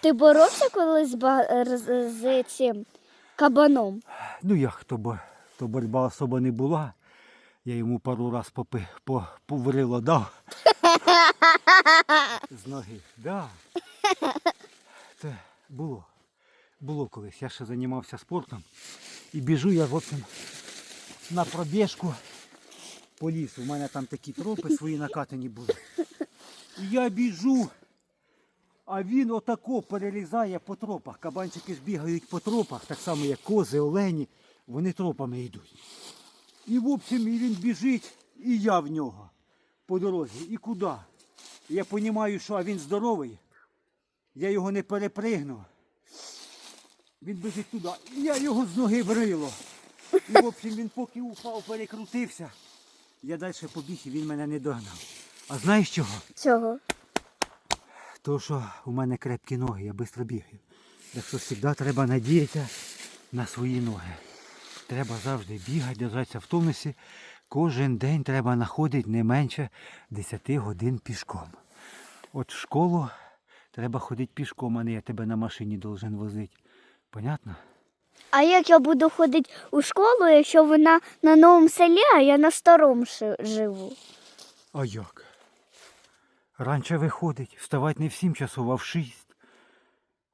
Ти боровся колись з, з цим кабаном? Ну як, то, бо, то боротьба особо не була. Я йому пару раз попи, по, поврило дав. З ноги. Да. Це було. Було колись. Я ще займався спортом. І біжу я, общем, на пробіжку по лісу. У мене там такі тропи свої накатані були. І я біжу, а він отако перерізає по тропах. Кабанчики ж бігають по тропах, так само як кози, олені, вони тропами йдуть. І в общем, і він біжить, і я в нього по дорозі. І куди? Я розумію, що він здоровий. Я його не перепригну. Він біжить туди. І я його з ноги врило. І в общем, він поки упав, перекрутився. Я далі побіг і він мене не догнав. А знаєш чого? Цього. То, що у мене крепкі ноги, я швидко бігаю. Так що завжди треба надіятися на свої ноги. Треба завжди бігати, держатися в тонусі. Кожен день треба знаходити не менше 10 годин пішком. От в школу треба ходити пішком, а не я тебе на машині должен возити. Понятно? А як я буду ходити у школу, якщо вона на новому селі, а я на старому живу? А як? Раніше виходить, вставати не в 7 часов, а в 6.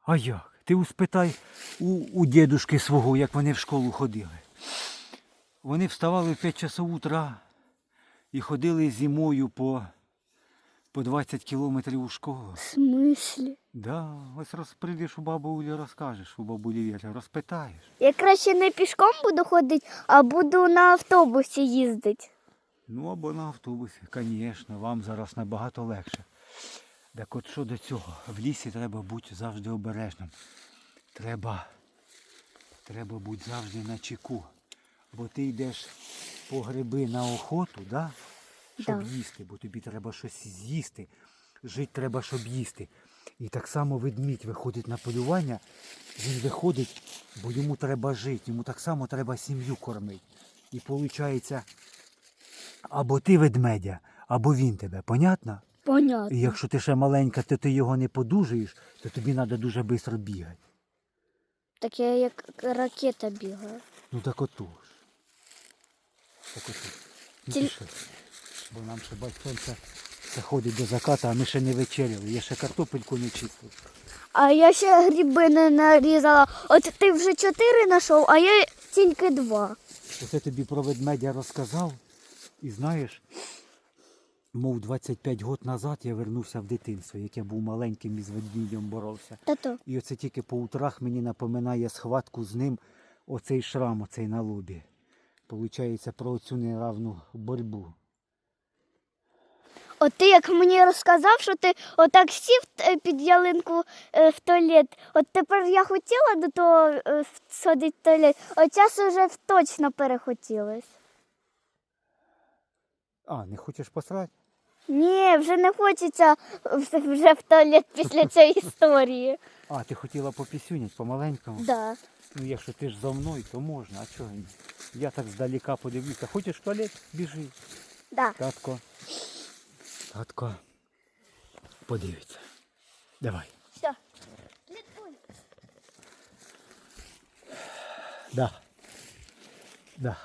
А як? Ти успитай у, у дідушки свого, як вони в школу ходили. Вони вставали в 5 часов утра і ходили зимою по, по 20 кілометрів у школу. В смислі? Да, ось роз, прийдеш у бабу Улі, розкажеш у бабулі Вєрі, розпитаєш. Я краще не пішком буду ходити, а буду на автобусі їздити. Ну або на автобусі, звісно, вам зараз набагато легше. Так от що до цього, в лісі треба бути завжди обережним. Треба, треба бути завжди на чеку. Бо ти йдеш по гриби на охоту, да? щоб Да. їсти, бо тобі треба щось з'їсти. Жити треба, щоб їсти. І так само ведмідь виходить на полювання, він виходить, бо йому треба жити, йому так само треба сім'ю кормити. І виходить, або ти ведмедя, або він тебе, понятно? Понятно. І якщо ти ще маленька, то ти його не подужуєш, то тобі треба дуже швидко бігати. Так я як ракета бігаю. Ну так отож. Так отож. Ну, Тіль- пішли. Бо нам ще бать сонце заходить до заката, а ми ще не вечеряли. Я ще картопельку не чистив. А я ще гриби не нарізала. От ти вже чотири знайшов, а я тільки два. Оце тобі про ведмедя розказав. І знаєш, мов 25 років назад я вернувся в дитинство, як я був маленьким і з ведмідем боровся. Тато. І оце тільки по утрах мені напоминає схватку з ним оцей шрам, оцей на лобі. Получається про цю неравну боротьбу. От ти як мені розказав, що ти отак сів е, під ялинку е, в туалет. От тепер я хотіла до того е, сходити в туалет, от час уже точно перехотілось. А, не хочеш посрати? Ні, вже не хочеться вже в туалет після цієї історії. А, ти хотіла попісюнять по-маленькому? Да. Ну, якщо ти ж за мною, то можна, а чого ні? Я так здалека подивлюся. Хочеш в туалет? Біжи. Да. Татко. Татко. Подивиться. Давай. Все. Да. Да.